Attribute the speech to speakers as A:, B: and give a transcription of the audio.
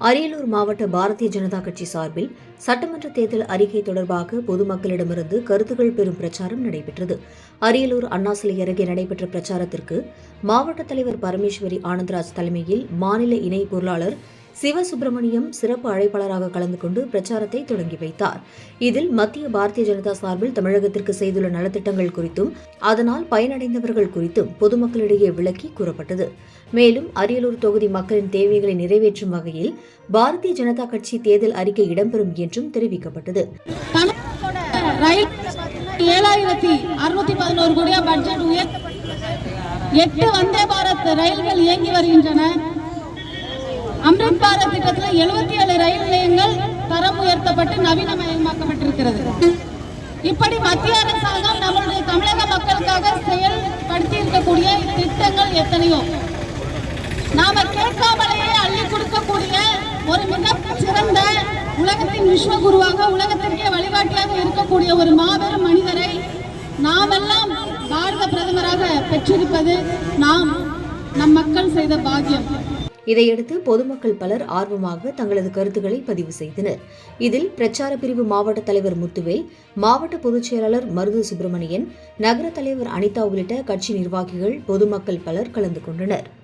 A: அரியலூர் மாவட்ட பாரதிய ஜனதா கட்சி சார்பில் சட்டமன்ற தேர்தல் அறிக்கை தொடர்பாக பொதுமக்களிடமிருந்து கருத்துக்கள் பெறும் பிரச்சாரம் நடைபெற்றது. அரியலூர் அண்ணா சிலை அருகே நடைபெற்ற பிரச்சாரத்திற்கு மாவட்ட தலைவர் பரமேஸ்வரி ஆனந்தராஜ் தலைமையில் மாநில இணை பொருளாளர் சிவசுப்பிரமணியம் சிறப்பு அழைப்பாளராக கலந்து கொண்டு பிரச்சாரத்தை தொடங்கி வைத்தார். இதில் மத்திய பாரதிய ஜனதா சார்பில் தமிழகத்திற்கு செய்துள்ள நலத்திட்டங்கள் குறித்தும் அதனால் பயனடைந்தவர்கள் குறித்தும் பொதுமக்களிடையே விளக்கி கூறப்பட்டது. மேலும் அரியலூர் தொகுதி மக்களின் தேவைகளை நிறைவேற்றும் வகையில் பாரதிய ஜனதா கட்சி தேர்தல் அறிக்கை இடம்பெறும் என்றும் தெரிவிக்கப்பட்டது.
B: ஏழாயிரத்தி அறுநூத்தி பதினோரு கோடியா பட்ஜெட் எட்டு வந்தே பாரத் ரயில்கள் இயங்கி வருகின்றன. அம்ரித் பாரத் திட்டத்தில் எழுபத்தி ஏழு ரயில் நிலையங்கள் தரம் உயர்த்தப்பட்டு நவீனமயமாக்கப்பட்டிருக்கிறது. இப்படி மத்திய அரசாங்கம் நம்மளுடைய தமிழக மக்களுக்காக செயல்படுத்தி இருக்கக்கூடிய திட்டங்கள் எத்தனையோ? நாம கேட்காமலேயே அள்ளி கொடுக்கக்கூடிய ஒரு மிக சிறந்த உலகத்தின் விஸ்வகுருவாக உலகத்திற்கே வழிகாட்டியாக இருக்கக்கூடிய ஒரு மாபெரும் மனிதரை நாமெல்லாம் பாரத பிரதமராக பெற்றிருப்பது நாம் நம் மக்கள் செய்த பாக்கியம்.
A: இதையடுத்து பொதுமக்கள் பலர் ஆர்வமாக தங்களது கருத்துக்களை பதிவு செய்தனர். இதில் பிரச்சார பிரிவு மாவட்ட தலைவர் முத்துவேல் மாவட்ட பொதுச் செயலாளர் மருது சுப்பிரமணியன் நகர தலைவர் அனிதா உள்ளிட்ட கட்சி நிர்வாகிகள் பொதுமக்கள் பலர் கலந்து கொண்டனர்.